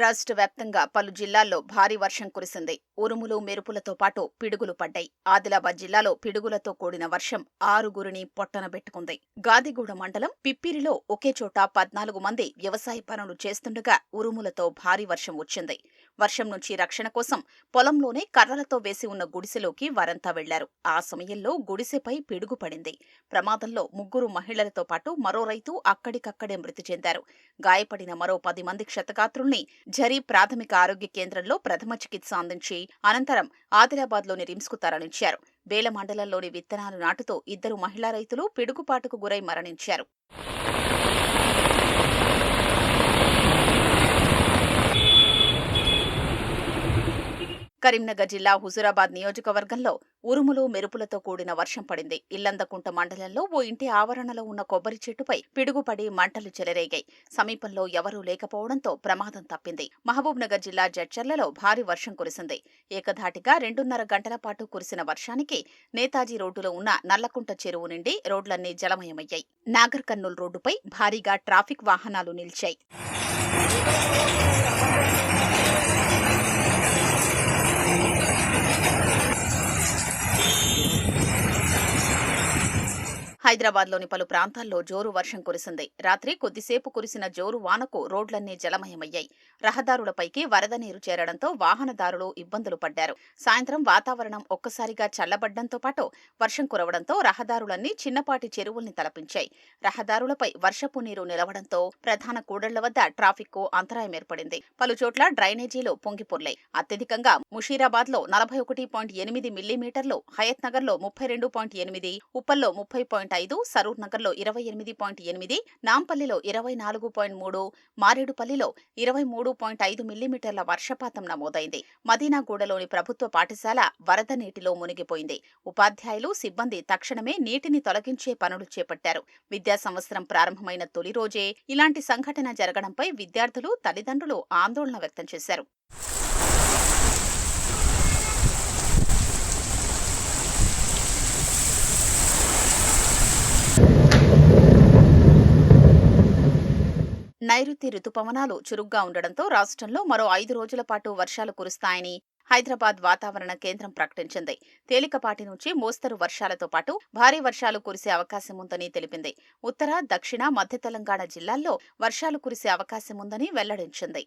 రాష్ట్ర వ్యాప్తంగా పలు జిల్లాల్లో భారీ వర్షం కురిసింది. ఉరుములు మెరుపులతో పాటు పిడుగులు పడ్డాయి. ఆదిలాబాద్ జిల్లాలో పిడుగులతో కూడిన వర్షం ఆరుగురిని పొట్టనబెట్టుకుంది గాదిగూడ మండలం పిప్పిరిలో ఒకే చోట పద్నాలుగు మంది వ్యవసాయ పనులు చేస్తుండగా ఉరుములతో భారీ వర్షం వచ్చింది. వర్షం నుంచి రక్షణ కోసం పొలంలోనే కర్రలతో వేసి ఉన్న గుడిసెలోకి వారంతా వెళ్ళారు. ఆ సమయంలో గుడిసెపై పిడుగు పడింది. ప్రమాదంలో ముగ్గురు మహిళలతో పాటు మరో రైతు అక్కడికక్కడే మృతి చెందారు. గాయపడిన మరో పది మంది క్షతగాత్రుల్ని జరీ ప్రాథమిక ఆరోగ్య కేంద్రంలో ప్రథమ చికిత్స అందించి అనంతరం ఆదిలాబాద్లోని రిమ్స్కు తరలించారు. బేల మండలంలోని విత్తనాలు నాటుతూ ఇద్దరు మహిళా రైతులు పిడుగుపాటుకు గురై మరణించారు. కరీంనగర్ జిల్లా హుజురాబాద్ నియోజకవర్గంలో ఉరుములు మెరుపులతో కూడిన వర్షం పడింది. ఇల్లందకుంట మండలంలో ఓ ఇంటి ఆవరణలో ఉన్న కొబ్బరి చెట్టుపై పిడుగుపడి మంటలు చెలరేగాయి. సమీపంలో ఎవరూ లేకపోవడంతో ప్రమాదం తప్పింది. మహబూబ్ నగర్ జిల్లా జడ్చర్లలో భారీ వర్షం కురిసింది. ఏకధాటిగా రెండున్నర గంటల పాటు కురిసిన వర్షానికి నేతాజీ రోడ్డులో ఉన్న నల్లకుంట చెరువు నుండి రోడ్లన్నీ జలమయమయ్యాయి. నాగర్ కర్నూల్ రోడ్డుపై భారీగా ట్రాఫిక్ వాహనాలు నిలిచాయి. హైదరాబాద్లోని పలు ప్రాంతాల్లో జోరు వర్షం కురిసింది. రాత్రి కొద్దిసేపు కురిసిన జోరు వానకు రోడ్లన్నీ జలమయమయ్యాయి. రహదారులపైకి వరద నీరు చేరడంతో వాహనదారులు ఇబ్బందులు పడ్డారు. సాయంత్రం వాతావరణం ఒక్కసారిగా చల్లబడ్డంతో పాటు వర్షం కురవడంతో రహదారులన్నీ చిన్నపాటి చెరువుల్ని తలపించాయి. రహదారులపై వర్షపు నీరు నిలవడంతో ప్రధాన కూడళ్ళ వద్ద ట్రాఫిక్కు అంతరాయం ఏర్పడింది. పలు చోట్ల డ్రైనేజీలు పొంగిపొర్లాయి. అత్యధికంగా ముషీరాబాద్లో నలభై ఒకటి పాయింట్ ఎనిమిది మిల్లీమీటర్లు హయత్ నగర్లో ముప్పై రెండు పాయింట్ ఎనిమిది ఉప్పల్లో ముప్పై పాయింట్ ఐదు సరూర్ నగర్లో ఇరవై ఎనిమిది పాయింట్ ఎనిమిది నాంపల్లిలో ఇరవై నాలుగు పాయింట్ మూడు మారేడుపల్లిలో ఇరవై మూడు పాయింట్ ఐదు మిల్లీమీటర్ల వర్షపాతం నమోదైంది. మదీనాగూడలోని ప్రభుత్వ పాఠశాల వరద నీటిలో మునిగిపోయింది. ఉపాధ్యాయులు సిబ్బంది తక్షణమే నీటిని తొలగించే పనులు చేపట్టారు. విద్యా సంవత్సరం ప్రారంభమైన తొలి రోజే ఇలాంటి సంఘటన జరగడంపై విద్యార్థులు తల్లిదండ్రులు ఆందోళన వ్యక్తం చేశారు. నైరుతి రుతుపవనాలు చురుగ్గా ఉండడంతో రాష్ట్రంలో మరో ఐదు రోజుల పాటు వర్షాలు కురుస్తాయని హైదరాబాద్ వాతావరణ కేంద్రం ప్రకటించింది. తేలికపాటి నుంచి మోస్తరు వర్షాలతో పాటు భారీ వర్షాలు కురిసే అవకాశం ఉందని తెలిపింది. ఉత్తర దక్షిణ మధ్య తెలంగాణ జిల్లాల్లో వర్షాలు కురిసే అవకాశం ఉందని వెల్లడించింది.